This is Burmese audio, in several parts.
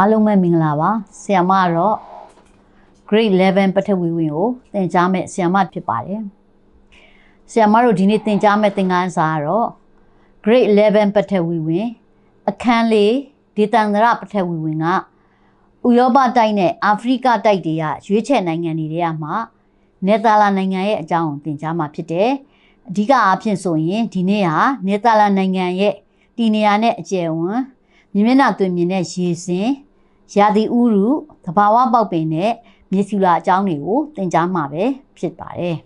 အားလုံးပဲမင်္ဂလာပါဆရာမကတော့ grade 11ပထဝီဝင်ကိုသင်ကြားမဲ့ဆရာမဖြစ်ပါတယ်ဆရာမတို့ဒီနေ့သင်ကြားမဲ့သင်ခန်းစာကတော့ grade 11ပထဝီဝင်အခန်းလေးဒေသန္တရပထဝီဝင်ကဥရောပတိုက်နဲ့အာဖရိကတိုက်တွေကရွေးချယ်နိုင်ငံတွေထဲမှာနယ်သာလန်နိုင်ငံရဲ့အကြောင်းကိုသင်ကြားမှာဖြစ်တယ်အဓိကအားဖြင့်ဆိုရင်ဒီနေ့ဟာနယ်သာလန်နိုင်ငံရဲ့တည်နေရာနဲ့အကျယ်ဝန်းမြင်းမျက်နှာသွင်မြင်တဲ့ရေစင် ရာသီဥတုသဘာဝပေါက်ပင်နဲ့မြေစီလာအကြောင်းတွေကိုသင်ကြားမှာပဲဖြစ်ပါတယ်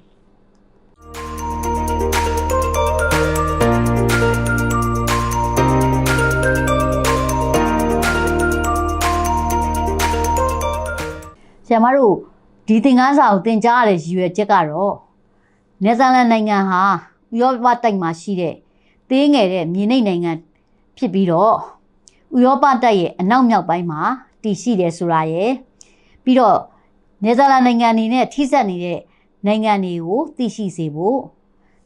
ဆရာမတို့ဒီသင်ခန်းစာကိုသင်ကြားရတဲ့ရည်ရွယ်ချက်ကတော့နယ်သာလန်နိုင်ငံဟာဥရောပတိုက်မှာရှိတဲ့သေးငယ်တဲ့မြေနိမ့်နိုင်ငံဖြစ်ပြီးတော့ဥရောပတိုက်ရဲ့အနောက်မြောက်ပိုင်းမှာ တည်ရှိတယ်ဆိုတာရယ်ပြီးတော့နယ်သာလန်နိုင်ငံအနေနဲ့ထိစပ်နေတဲ့နိုင်ငံတွေကိုသိရှိစေဖို့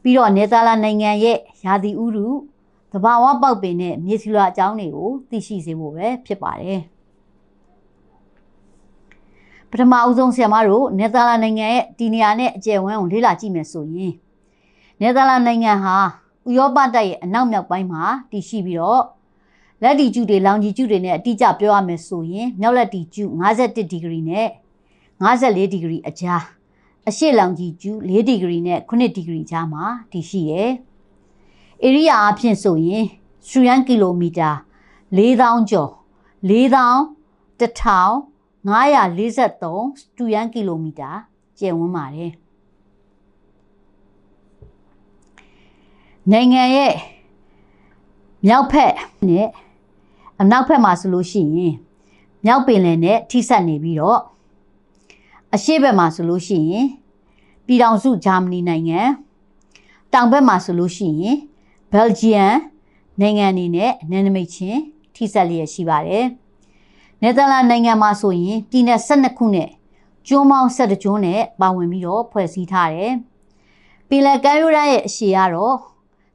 ပြီးတော့နယ်သာလန်နိုင်ငံရဲ့ရာသီဥတုသဘာဝပေါက်ပင်နဲ့မြေဆီလွာအကြောင်းတွေကိုသိရှိစေဖို့ပဲဖြစ်ပါတယ်ပထမအဦးဆုံးဆရာမတို့နယ်သာလန်နိုင်ငံရဲ့တီနီယာနဲ့အကျယ်ဝန်းကိုလေ့လာကြည့်မယ်ဆိုရင်နယ်သာလန်နိုင်ငံဟာဥရောပတိုက်ရဲ့အနောက်မြောက်ပိုင်းမှာတည်ရှိပြီးတော့ လက်တီကျူတွေလောင်ဂျီကျူတွေနဲ့အတိအကျပြောရမယ်ဆိုရင်မြောက်လက်တီကျူ51ဒီဂရီနဲ့54ဒီဂရီအကြားအရှေ့လောင်ဂျီကျူ4ဒီဂရီနဲ့9ဒီဂရီကြားမှာတည်ရှိရဲ့ဧရိယာအဖြစ်ဆိုရင်စရန်ကီလိုမီတာ4000ကျော်4000 1543စတူရန်ကီလိုမီတာကျယ်ဝန်းပါတယ်နိုင်ငံရဲ့မြောက်ဖက်နဲ့ အနောက်ဖက်မှာဆိုလို့ရှိရင်မြောက်ပင်လယ်နဲ့ထိစပ်နေပြီးတော့အရှေ့ဘက်မှာဆိုလို့ရှိရင်ပြည်ထောင်စုဂျာမနီနိုင်ငံတောင်ဘက်မှာဆိုလို့ရှိရင်ဘယ်ဂျီယံနိုင်ငံအနေနဲ့နယ်နိမိတ်ချင်းထိစပ်လျက်ရှိပါတယ်နယ်သာလန်နိုင်ငံမှာဆိုရင်ပြည်နယ်12ခုနဲ့ကျွန်းပေါင်း17ကျွန်းနဲ့ပါဝင်ပြီးတော့ဖွဲ့စည်းထားတယ်ပင်လယ်ကမ်းရိုးတန်းရဲ့အရှည်ကတော့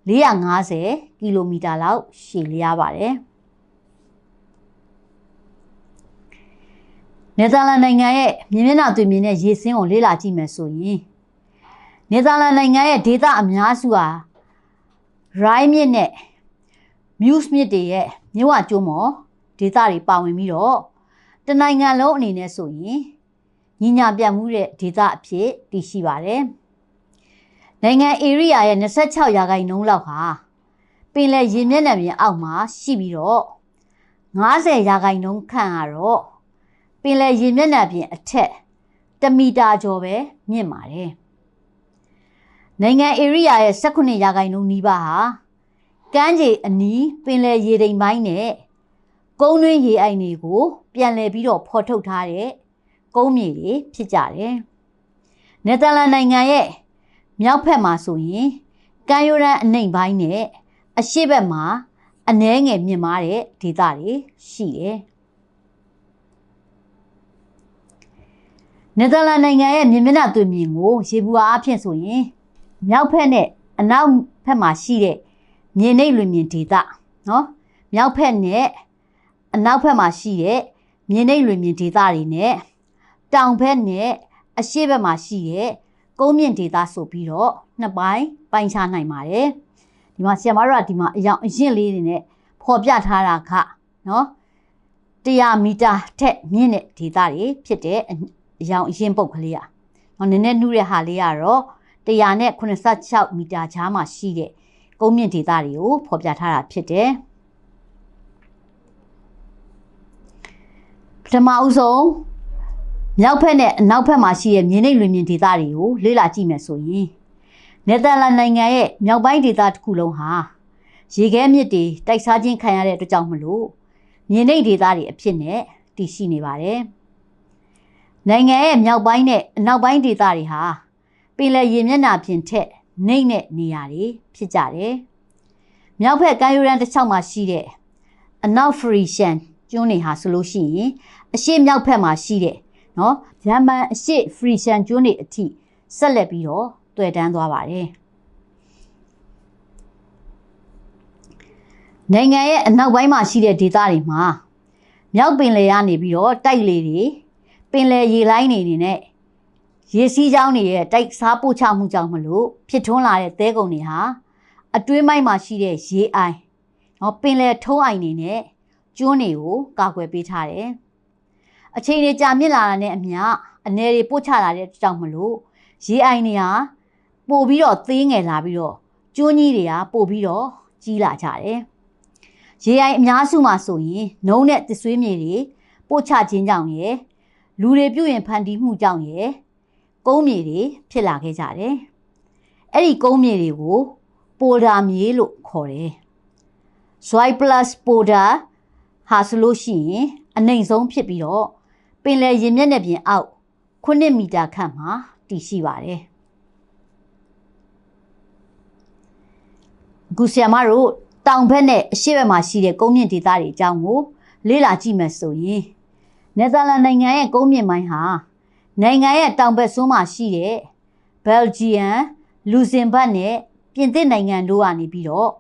450ကီလိုမီတာလောက်ရှည်လျားပါတယ် နယ်သာလန်နိုင်ငံရဲ့မြင်းမျက်နှာသွင်မြင်တဲ့ရေစင်းကိုလေ့လာကြည့်မယ်ဆိုရင်နယ်သာလန်နိုင်ငံရဲ့ဒေသအများစုဟာရိုင်းမြစ်နဲ့မြူးစ်မြစ်တွေရဲ့မြဝကျိုးမော်ဒေသတွေပါဝင်ပြီးတော့တနိုင်ငံလုံးအနေနဲ့ဆိုရင်ညီညာပြတ်မှုတဲ့ဒေသအဖြစ်တည်ရှိပါတယ်။နိုင်ငံဧရိယာရဲ့26ရာခိုင်နှုန်းလောက်ဟာပင်လယ်ရေမျက်နှာပြင်အောက်မှာရှိပြီးတော့90ရာခိုင်နှုန်းခန့်ကတော့ ပင်လယ်ရေမျက်နှာပြင်အထက်1မီတာကျော်ပဲမြင့်ပါတယ်။နိုင်ငံဧရိယာရဲ့18ရာခိုင်နှုန်းနီးပါးဟာကမ်းခြေအနီးပင်လယ်ရေတိမ်ပိုင်းနဲ့ကုန်းတွင်းရေအိုင်တွေကိုပြန်လည်ပြီးတော့ဖော်ထုတ်ထားတဲ့ကုန်းမြေတွေဖြစ်ကြတယ်။နယ်သာလန်နိုင်ငံရဲ့မြောက်ဘက်မှာဆိုရင်ကမ်းရိုးတန်းအနိမ့်ပိုင်းနဲ့အရှေ့ဘက်မှာအနှဲငယ်မြင့်မားတဲ့ဒေသတွေရှိတယ်။ နယ်သာလန်နိုင်ငံရဲ့မြင်းမျက်နှာသွင်မြင်ကိုရေပူအားအဖြစ်ဆိုရင်မြောက်ဘက်နဲ့အနောက်ဘက်မှာရှိတဲ့မြေနိမ့်လွင်မြင်ဒေသနော်မြောက်ဘက်နဲ့အနောက်ဘက်မှာရှိတဲ့မြေနိမ့်လွင်မြင်ဒေသတွေနဲ့တောင်ဘက်နဲ့အရှေ့ဘက်မှာရှိတဲ့ကုန်းမြင့်ဒေသဆိုပြီးတော့နှစ်ပိုင်းပိုင်းခြားနိုင်ပါတယ်ဒီမှာဆီယမတို့ကဒီမှာအယောင်အရင်လေးတွေနဲ့ဖော်ပြထားတာကနော်100မီတာထက်မြင့်တဲ့ဒေသတွေဖြစ်တဲ့ အယောင်အရင်ပုတ်ကလေးอ่ะနော်နည်းနည်းနှူးတဲ့ဟာလေးကတော့100နဲ့86မီတာခြားမှာရှိတဲ့ကုန်းမြင့်ဒေသတွေကိုဖော်ပြထားတာဖြစ်တယ်ပထမအဦးဆုံးမြောက်ဖက်နဲ့အနောက်ဖက်မှာရှိတဲ့မြေနိမ့်လွင်မြင့်ဒေသတွေကိုလေ့လာကြည့်မယ်ဆိုရင်နယ်သာလန်နိုင်ငံရဲ့မြောက်ပိုင်းဒေသတစ်ခုလုံးဟာရေခဲမြစ်တွေတိုက်စားခြင်းခံရတဲ့အတွက်ကြောင့်မလို့မြေနိမ့်ဒေသတွေအဖြစ်နဲ့တည်ရှိနေပါတယ်။ နိုင်ငံရဲ့မြောက်ပိုင်းနဲ့အနောက်ပိုင်းဒေသတွေဟာပင်လယ်ရေမျက်နှာပြင်ထက်နှိမ့်တဲ့နေရာတွေဖြစ်ကြတယ်။မြောက်ဘက်ကမ်းရိုးတန်းတစ်ချောင်းမှာရှိတဲ့အနောက်ဖရီရှန်ကျွန်းတွေဟာဆိုလို့ရှိရင်အရှေ့မြောက်ဘက်မှာရှိတဲ့နော်ဂျမန်အရှေ့ဖရီရှန်ကျွန်းတွေအထိဆက်လက်ပြီးတော့တွေ့တန်းသွားပါတယ်နိုင်ငံရဲ့အနောက်ပိုင်းမှာရှိတဲ့ဒေသတွေမှာမြောက်ပင်လယ်ကနေပြီးတော့တိုက်လေတွေ ပင်လယ်ရေလိုင်းနေနေနဲ့ရေစီးကြောင်းတွေရဲ့တိုက်စားပို့ချမှုကြောင့်မလို့ဖြစ်ထွန်းလာတဲ့သဲကုံတွေဟာအတွင်းပိုင်းမှာရှိတဲ့ရေအိုင်နော်ပင်လယ်ထုံးအိုင်နေနဲ့ကျွန်းတွေကိုကာကွယ်ပေးထားတယ်။အချိန်တွေကြာမြင့်လာတာနဲ့အမျှအနေတွေပို့ချလာတဲ့ကြောင့်မလို့ရေအိုင်တွေဟာပို့ပြီးတော့သေးငယ်လာပြီးတော့ကျွန်းကြီးတွေကပို့ပြီးတော့ကြီးလာကြတယ်။ရေအိုင်အများစုမှာဆိုရင်နှုံးတဲ့သဆွေးမြေတွေပို့ချခြင်းကြောင့်ရယ် လူတွေပြုတ်ရင်ဖန်တီးမှုကြောင့်ရယ်ကုန်းမြေတွေဖြစ်လာခဲ့ကြတယ်။အဲ့ဒီကုန်းမြေတွေကိုပိုဒါမြေလို့ခေါ်တယ်။ Soy plus poda ဟာဆိုလို့ရှိရင်အနိုင်ဆုံးဖြစ်ပြီးတော့ပင်လယ်ရင်မျက်နှာပြင်အောက်9မီတာခန့်မှာတည်ရှိပါတယ်။အခုဆရာမတို့တောင်ဘက်နဲ့အရှေ့ဘက်မှာရှိတဲ့ကုန်းမြင့်ဒေသတွေအကြောင်းကိုလေ့လာကြည့်မယ်ဆိုရင် နယ်သာလန်နိုင်ငံရဲ့ကုန်းမြင့်ပိုင်းဟာနိုင်ငံရဲ့တောင်ဘက်စွန်းမှာရှိတဲ့ဘယ်လ်ဂျီယမ်လူဇင်ဘတ်နဲ့ပြင်သစ်နိုင်ငံတို့ကနေပြီးတော့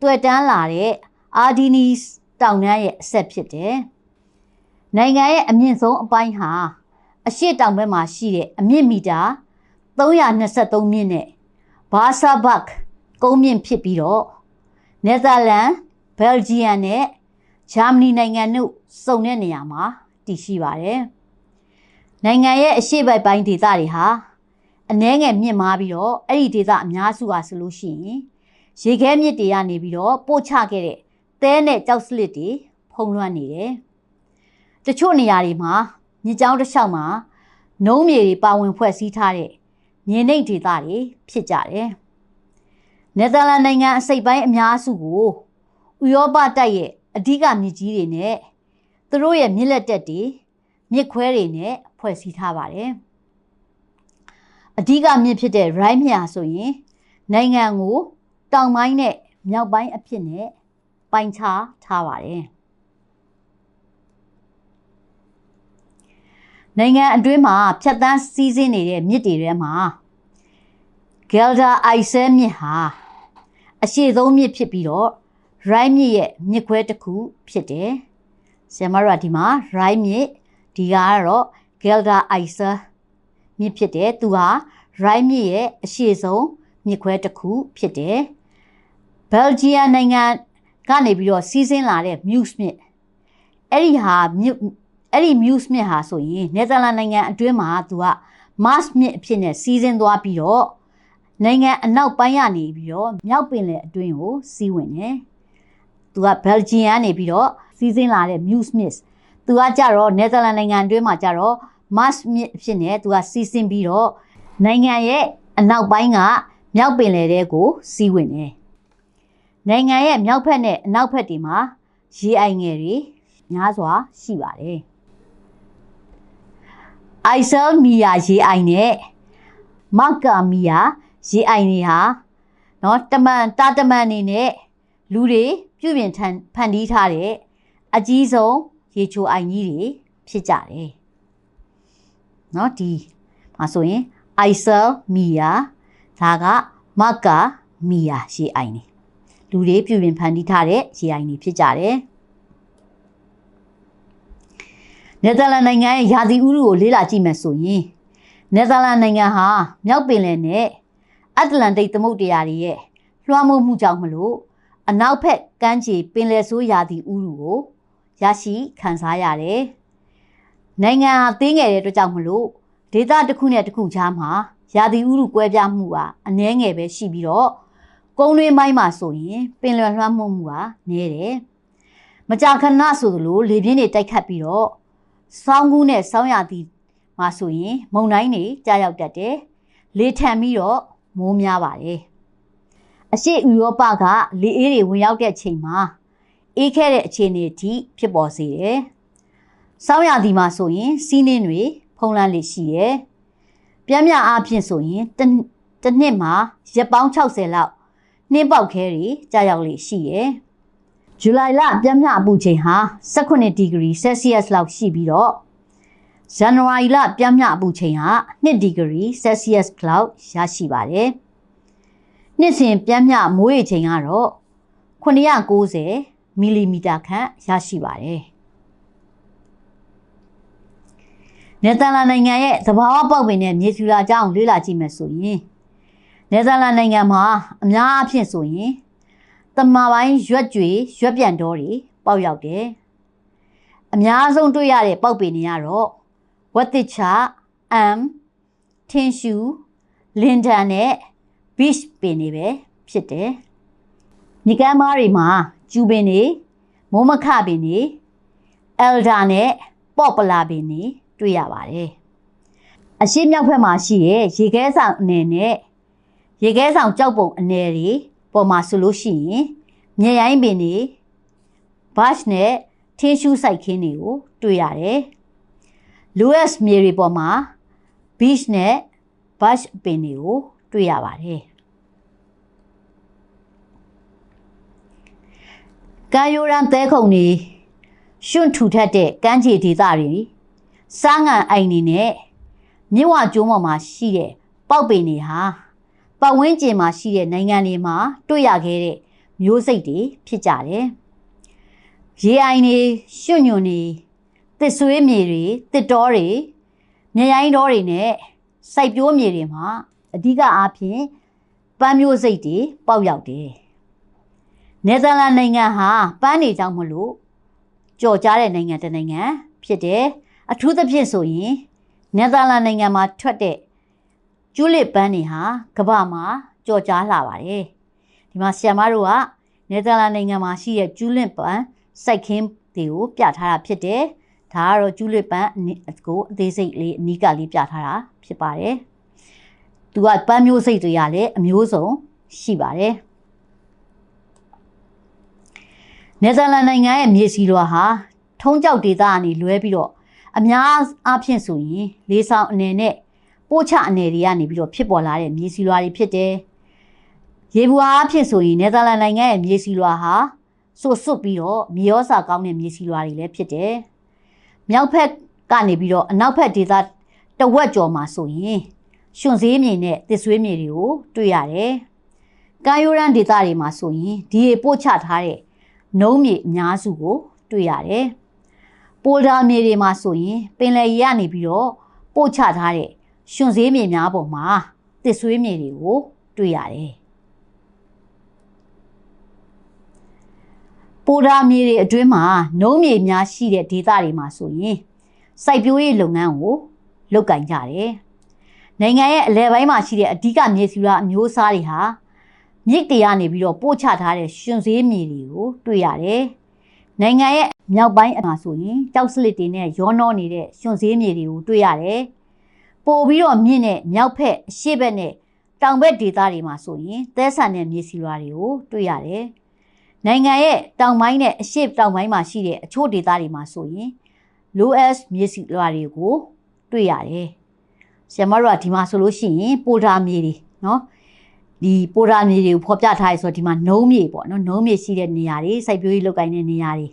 တွေ့တန်းလာတဲ့အာဒီနီးတောင်တန်းရဲ့အဆက်ဖြစ်တယ်။နိုင်ငံရဲ့အမြင့်ဆုံးအပိုင်းဟာအရှေ့တောင်ဘက်မှာရှိတဲ့အမြင့်မီတာ323မြင့်နဲ့ဘာဆာဘတ်ကုန်းမြင့်ဖြစ်ပြီးတော့နယ်သာလန်ဘယ်လ်ဂျီယမ်နဲ့ဂျာမနီနိုင်ငံတို့စုံတဲ့နေရာမှာ တည်ရှိပါတယ်။နိုင်ငံရဲ့အရှေ့ဘက်ပိုင်းဒေသတွေဟာအနှဲငယ်မြင့်မားပြီးတော့အဲ့ဒီဒေသအများစုဟာဆိုလို့ရှိရင်ရေခဲမြစ်တွေကနေပြီးတော့ပို့ချခဲ့တဲ့သဲနဲ့ကြောက်စလစ်တွေဖုံးလွှမ်းနေတယ်။တချို့နေရာတွေမှာမြစ်ကြောင်းတစ်လျှောက်မှာနှုံးမြေတွေပါဝင်ဖွဲ့စည်းထားတဲ့မြေနိမ့်ဒေသတွေဖြစ်ကြတယ်။နယ်သာလန်နိုင်ငံအစိပ်ပိုင်းအများစုကိုဥရောပတိုက်ရဲ့အဓိကမြစ်ကြီးတွေနဲ့ သူတို့ရဲ့မြစ်လက်တက်တွေမြစ်ခွဲတွေနဲ့ဖွဲ့စည်းထားပါတယ်။အဓိကမြစ်ဖြစ်တဲ့ Rhine မြစ်ဟာဆိုရင်နိုင်ငံကိုတောင်ပိုင်းနဲ့မြောက်ပိုင်းအဖြစ်နဲ့ပိုင်းခြားထားပါတယ်။နိုင်ငံအတွင်းမှာဖြတ်တန်းစီးဆင်းနေတဲ့မြစ်တွေထဲမှာ Gelder Eisel မြစ်ဟာအရှိဆုံးမြစ်ဖြစ်ပြီးတော့ Rhine မြစ်ရဲ့မြစ်ခွဲတစ်ခုဖြစ်တယ်။ ဆရာမတို့ကဒီမှာ Rhine မြစ်ဒီကတော့ Gelder Eisel မြစ်ဖြစ်တယ်။သူဟာ Rhine မြစ်ရဲ့အရှိဆုံးမြစ်ခွဲတစ်ခုဖြစ်တယ်။ဘယ်လ်ဂျီယံနိုင်ငံကနေပြီးတော့စီးဆင်းလာတဲ့ Muse မြစ်အဲ့ဒီဟာမြစ်အဲ့ဒီ Muse မြစ်ဟာဆိုရင်နယ်သာလန်နိုင်ငံအတွင်းမှာသူက Mars မြစ်အဖြစ်နဲ့စီးဆင်းသွားပြီးတော့နိုင်ငံအနောက်ပိုင်းကနေပြီးတော့မြောက်ပင်လယ်အတွင်းကိုစီးဝင်တယ်။သူကဘယ်လ်ဂျီယံကနေပြီးတော့ စီးဆင်းလာတဲ့ Muse မြစ်သူကကြတော့နယ်သာလန်နိုင်ငံအတွင်းမှာကြတော့ Mars မြစ်အဖြစ်နဲ့သူကစီးဆင်းပြီးတော့နိုင်ငံရဲ့အနောက်ပိုင်းကမြောက်ပင်လယ်ထဲကိုစီးဝင်တယ်။နိုင်ငံရဲ့မြောက်ဘက်နဲ့အနောက်ဘက်တွေမှာရေအိုင်ငယ်တွေများစွာရှိပါတယ်။ Isel Mia ရေအိုင်နဲ့ Marka Mia ရေအိုင်တွေဟာเนาะတမန်တာတမန်နေနဲ့လူတွေပြုပြင်ထန်ဖန်တီးထားတဲ့ အကြီးဆုံးရေချိုအိုင်ကြီးတွေဖြစ်ကြတယ်။နော်ဒီဒါဆိုရင် Isel Mia ဒါက Maka Mia ရေအိုင်နေလူတွေပြုပြင်ဖန်တီးထားတဲ့ရေအိုင်တွေဖြစ်ကြတယ်။နယ်သာလန်နိုင်ငံရဲ့ရာသီဥတုကိုလေ့လာကြည့်မယ်ဆိုရင်နယ်သာလန်နိုင်ငံဟာမြောက်ပင်လယ်နဲ့အတ္တလန်တိတ်သမုဒ္ဒရာတွေရဲ့လွှမ်းမိုးမှုကြောင့်မလို့အနောက်ဘက်ကမ်းခြေပင်လယ်ဆိုးရာသီဥတုကို ရရှိခံစားရတယ်။နိုင်ငံဟာသေးငယ်တဲ့အတွက်ကြောင့်မလို့ဒေသတစ်ခုနဲ့တစ်ခုကြားမှာယာတီဥရုကွဲပြားမှုဟာအနည်းငယ်ပဲရှိပြီးတော့ကုန်းတွင်းပိုင်းမှာဆိုရင်ပင်လယ်လွှမ်းမိုးမှုဟာနည်းတယ်။မကြာခဏဆိုသလိုလေပြင်းတွေတိုက်ခတ်ပြီးတော့စောင်းကူးနဲ့စောင်းရသည်မှာဆိုရင် မုန်တိုင်းတွေကြာရောက်တတ်တယ်။လေထန်ပြီးတော့မိုးများပါတယ်။အရှိဥရောပကလေအေးတွေဝင်ရောက်တဲ့ချိန်မှာ အေးခဲ့တဲ့အခြေအနေအထိဖြစ်ပေါ်စေတယ်။စောင်းရသည်မှာဆိုရင် စီးနှင်းတွေဖုံးလန်းလေရှိတယ်။ပြင်းပြအားဖြင့်ဆိုရင်တစ်နှစ်မှာရက်ပေါင်း60လောက်နှင်းပေါက်ခဲတွေကြာရောက်လေရှိတယ်။ဇူလိုင်လပြင်းပြအပူချိန်ဟာ18ဒီဂရီဆယ်စီယပ်လောက်ရှိပြီးတော့ဇန်နဝါရီလပြင်းပြအပူချိန်ဟာ2ဒီဂရီဆယ်စီယပ်လောက်ရရှိပါတယ်။နှစ်စဉ်ပြင်းပြမိုးရေချိန်ကတော့990 မီလီမီတာခန့်ရရှိပါတယ်။နယ်သာလန်နိုင်ငံရဲ့သဘာဝပေါက်ပင်နဲ့မြေဆီလွာအကြောင်းလေ့လာကြည့်မယ်ဆိုရင်နယ်သာလန်နိုင်ငံမှာအများအဖြစ်ဆိုရင်တမာပိုင်းရွက်ကြွေရွက်ပြန်တော်တွေပေါက်ရောက်တယ်အများဆုံးတွေ့ရတဲ့ပေါက်ပင်တွေကတော့ဝက်တစ်ချအမ်ထင်ရှူလင်တန်နဲ့ beach ပင်တွေပဲဖြစ်တယ်မြေကမ်းမားတွေမှာ ကျူပင်တွေမိုးမခပင်တွေ elder နဲ့ poplar ပင်တွေတွေ့ရပါတယ်အရှိမြောက်ဘက်မှာရှိတဲ့ရေခဲဆောင်အနေနဲ့ရေခဲဆောင်ကြောက်ပုံအနေတွေပေါ်မှာဆိုလို့ရှိရင်မြေရိုင်းပင်တွေ bush နဲ့ထင်းရှူးစိုက်ခင်းတွေကိုတွေ့ရတယ်။ Lewis မြေတွေပေါ်မှာ beach နဲ့ bush ပင်တွေကိုတွေ့ရပါတယ်။ ကာယိုရန်သဲခုံတွေရှွန့်ထူထက်တဲ့ကမ်းခြေဒေသတွေစားငံအိုင်တွေနဲ့မြစ်ဝကျိုးပေါ်မှာရှိတဲ့ပေါက်ပင်တွေဟာပတ်ဝန်းကျင်မှာရှိတဲ့နိုင်ငံတွေမှာတွေ့ရခဲ့တဲ့မျိုးစိတ်တွေဖြစ်ကြတယ်။ရေအိုင်တွေရွှွညွန်တွေတစ်ဆွေးမြေတွေတစ်တောတွေမြေရိုင်းတောတွေနဲ့စိုက်ပျိုးမြေတွေမှာအဓိကအားဖြင့်ပန်းမျိုးစိတ်တွေပေါက်ရောက်တယ်။ နယ်သာလန်နိုင်ငံဟာပန်းတွေကြောင့်မလို့ကြော်ကြားတဲ့နိုင်ငံတစ်နိုင်ငံဖြစ်တယ်။အထူးသဖြင့်ဆိုရင်နယ်သာလန်နိုင်ငံမှာထွက်တဲ့ကျူလစ်ပန်းတွေဟာကမ္ဘာမှာကြော်ကြားလာပါတယ်။ဒီမှာဆီယမတို့ကနယ်သာလန်နိုင်ငံမှာရှိတဲ့ကျူလစ်ပန်းစိုက်ခင်းတွေကိုပြထားတာဖြစ်တယ်။ဒါကတော့ကျူလစ်ပန်းကိုအသေးစိတ်လေးအနီးကလေးပြထားတာဖြစ်ပါတယ်။သူကပန်းမျိုးစိတ်တွေကလည်းအမျိုးစုံရှိပါတယ်။ နယ်သာလန်နိုင်ငံရဲ့မြေစီလွာဟာထုံးကြောက်ဒေသကနေလွဲပြီးတော့အများအားဖြင့်ဆိုရင်လေးဆောင်အနေနဲ့ပို့ချအနေတွေကနေပြီးတော့ဖြစ်ပေါ်လာတဲ့မြေစီလွာတွေဖြစ်တယ်။ရေဘူးအားဖြင့်ဆိုရင်နယ်သာလန်နိုင်ငံရဲ့မြေစီလွာဟာဆွတ်ဆွတ်ပြီးတော့မြေရောစာကောင်းတဲ့မြေစီလွာတွေလည်းဖြစ်တယ်။မြောက်ဘက်ကနေပြီးတော့အနောက်ဘက်ဒေသတဝက်ကျော်မှာဆိုရင်ရှင်စည်းမြေနဲ့တစ်ဆွေးမြေတွေကိုတွေ့ရတယ်။ကာယိုရန်ဒေသတွေမှာဆိုရင်ဒီရေပို့ချထားတဲ့ နှုံးမြေအများစုကို တွေ့ရတယ်။ပိုလ်ဒါမြေတွေမှာဆိုရင် ပင်လယ်ရေကနေပြီးတော့ပို့ချထားတဲ့ရှင်စည်းမြေများပေါ်မှာတစ်ဆွေးမြေတွေကို တွေ့ရတယ်။ပိုဒါမြေတွေအတွင်းမှာနှုံးမြေများရှိတဲ့ဒေသတွေမှာဆိုရင်စိုက်ပျိုးရေးလုပ်ငန်းကိုလုပ်ကင်ကြတယ်။နိုင်ငံရဲ့အလဲပိုင်းမှာရှိတဲ့အဓိကမြေစီရာအမျိုးအစားတွေဟာ မြစ်တရားနေပြီးတော့ပို့ချထားတဲ့ရှင်စည်းမြေတွေကိုတွေ့ရတယ်။နိုင်ငံရဲ့မြောက်ပိုင်းအမှာဆိုရင်ကြောက်စလစ်တွေနဲ့ရောနှောနေတဲ့ရှင်စည်းမြေတွေကိုတွေ့ရတယ်။ပို့ပြီးတော့မြင့်တဲ့မြောက်ဖက်အရှေ့ဘက်နဲ့တောင်ဘက်ဒေသတွေမှာဆိုရင်သဲဆန်တဲ့မြေစီရာတွေကိုတွေ့ရတယ်။နိုင်ငံရဲ့တောင်ပိုင်းနဲ့အရှေ့တောင်ပိုင်းမှာရှိတဲ့အချို့ဒေသတွေမှာဆိုရင် low s မြေစီရာတွေကိုတွေ့ရတယ်။ဆရာမတို့ကဒီမှာဆိုလို့ရှိရင်ပိုတာမြေတွေနော် ဒီပိုတာမြေတွေကိုဖော်ပြထားရဆိုတော့ဒီမှာနှုံးမြေပေါ့နော်နှုံးမြေရှိတဲ့နေရာတွေစိုက်ပျိုးရေးလုပ်ကိုင်တဲ့နေရာတွေ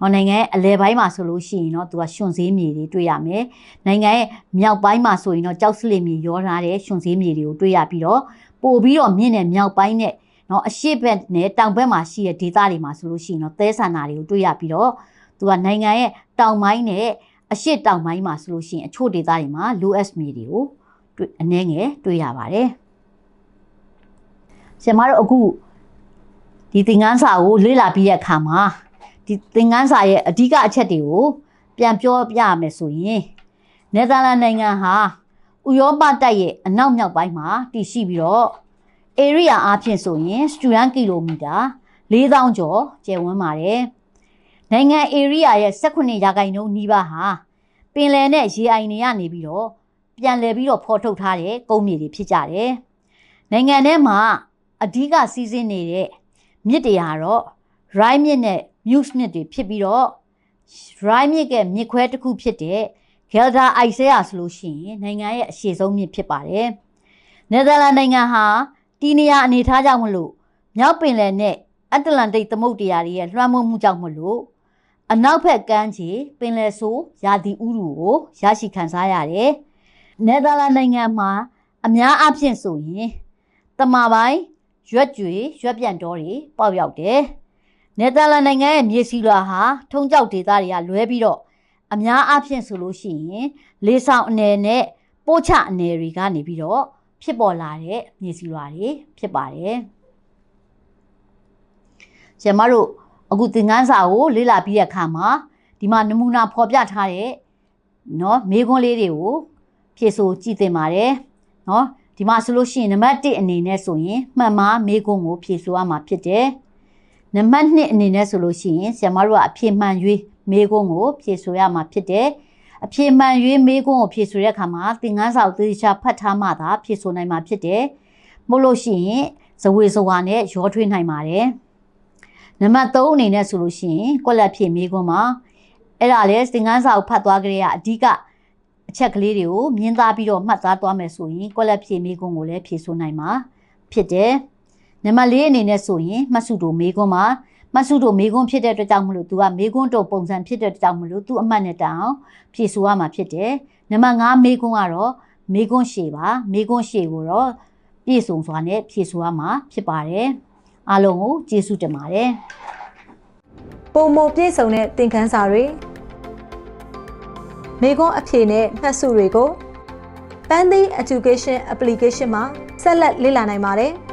နော်နိုင်ငံရဲ့အလဲပိုင်းမှာဆိုလို့ရှိရင်တော့သူကရှင်စည်းမြေတွေတွေ့ရမယ်နိုင်ငံရဲ့မြောက်ပိုင်းမှာဆိုရင်တော့ကြောက်စလစ်မြေရောထားတဲ့ရှင်စည်းမြေတွေကိုတွေ့ရပြီးတော့ပို့ပြီးတော့မြင့်တဲ့မြောက်ပိုင်းနဲ့နော်အရှိတ်ဘက်နဲ့တောင်ဘက်မှာရှိတဲ့ဒေသတွေမှာဆိုလို့ရှိရင်တော့သဲဆန္ဒတွေကိုတွေ့ရပြီးတော့သူကနိုင်ငံရဲ့တောင်ပိုင်းနဲ့အရှိတောင်ပိုင်းမှာဆိုလို့ရှိရင်အချို့ဒေသတွေမှာ low s မြေတွေကိုအနည်းငယ်တွေ့ရပါတယ် ဆရာမတို့အခုဒီသင်ခန်းစာကိုလေ့လာပြီးတဲ့အခါမှာဒီသင်ခန်းစာရဲ့အဓိကအချက်တွေကိုပြန်ပြောပြရမယ်ဆိုရင်နယ်သာလန်နိုင်ငံဟာဥရောပတိုက်ရဲ့အနောက်မြောက်ပိုင်းမှာတည်ရှိပြီးတော့ area အားဖြင့်ဆိုရင်စတူဒန်ကီလိုမီတာ4000ကျော်ကျယ်ဝန်းပါတယ်။နိုင်ငံ area ရဲ့18ရာခိုင်နှုန်းနီးပါးဟာပင်လယ်နဲ့ရေအိုင်တွေကနေပြီးတော့ပြန်လည်ပြီးတော့ဖော်ထုတ်ထားတဲ့ကုန်းမြေတွေဖြစ်ကြတယ်။နိုင်ငံထဲမှာ အဓိကစီးဆင်းနေတဲ့မြစ်တွေဟာတော့ Rhine မြစ်နဲ့ Meuse မြစ်တွေဖြစ်ပြီးတော့ Rhine မြစ်ကမြစ်ခွဲတစ်ခုဖြစ်တဲ့ Gelder Isea ဆိုလို့ရှိရင်နိုင်ငံရဲ့အရှေ့ဆုံးမြစ်ဖြစ်ပါတယ်။နယ်သာလန်နိုင်ငံဟာတီနီယာအနေထားကြောင့်မလို့မြောက်ပင်လယ်နဲ့အတ္တလန္တိတ်သမုဒ္ဒရာတွေရဲ့လွှမ်းမိုးမှုကြောင့်မလို့အနောက်ဘက်ကမ်းခြေပင်လယ်ဆိုးရာသီဥတုကိုရရှိခံစားရတယ်။နယ်သာလန်နိုင်ငံမှာအများအားဖြင့်ဆိုရင်တမာပိုင်း ရွက်ကြွေရွက်ပြန်တော်တွေပေါက်ရောက်တယ်။နယ်သာလန်နိုင်ငံရဲ့မြေစီလွာဟာထုံကြောက်ဒေသတွေကလွဲပြီးတော့ အများအားဖြင့်ဆိုလို့ရှိရင်လေးဆောင်အနယ်နဲ့ပို့ချအနယ်တွေကနေပြီးတော့ဖြစ်ပေါ်လာတဲ့မြေစီလွာတွေဖြစ်ပါတယ်ကျမတို့အခုသင်ခန်းစာကိုလေ့လာပြီးတဲ့အခါမှာဒီမှာနမူနာဖော်ပြထားတဲ့เนาะမေးခွန်းလေးတွေကိုဖြေဆိုကြည့်သင့်ပါတယ်เนาะ ဒီမှာဆိုလို့ရှိရင်နံပါတ်1အနေနဲ့ဆိုရင်မှန်မှားမေးခွန်းကိုဖြေဆိုရမှာဖြစ်တယ်နံပါတ်2အနေနဲ့ဆိုလို့ရှိရင်ဆရာမတို့ကအဖြေမှန်၍မေးခွန်းကိုဖြေဆိုရမှာဖြစ်တယ်အဖြေမှန်၍မေးခွန်းကိုဖြေဆိုတဲ့အခါမှာသင်ခန်းစာကိုသေချာဖတ်ထားမှသာဖြေဆိုနိုင်မှာဖြစ်တယ်မို့လို့ရှိရင်ဇဝေဇဝါနဲ့ရောထွေးနိုင်ပါတယ်နံပါတ်3အနေနဲ့ဆိုလို့ရှိရင်ကွက်လက်ဖြေမေးခွန်းမှာအဲ့ဒါလေသင်ခန်းစာကိုဖတ်သွားကြရအဓိက အချက်ကလေးတွေကိုမြင်သားပြီးတော့မှတ်သားသွားမယ်ဆိုရင်ကွက်လက်ဖြေမေးခွန်းကိုလည်းဖြေဆိုနိုင်မှာဖြစ်တယ်နံပါတ်4အနေနဲ့ဆိုရင်မှတ်စုတို့မေးခွန်းမှာမှတ်စုတို့မေးခွန်းဖြစ်တဲ့အတွက်ကြောင့်မလို့ तू ကမေးခွန်းတို့ပုံစံဖြစ်တဲ့အတွက်ကြောင့်မလို့ तू အမှတ်နဲ့တအောင်ဖြေဆိုရမှာဖြစ်တယ်နံပါတ်5မေးခွန်းကတော့မေးခွန်းရှည်ပါမေးခွန်းရှည်ကိုတော့ပြည့်စုံစွာနဲ့ဖြေဆိုရမှာဖြစ်ပါတယ်အားလုံးကိုကျေးဇူးတင်ပါတယ်ပုံမပြည့်စုံတဲ့သင်ခန်းစာတွေ မိခွန်းအဖြေနဲ့မှတ်စုတွေကို Pandy Education Application မှာဆက်လက်လေ့လာနိုင်ပါတယ်။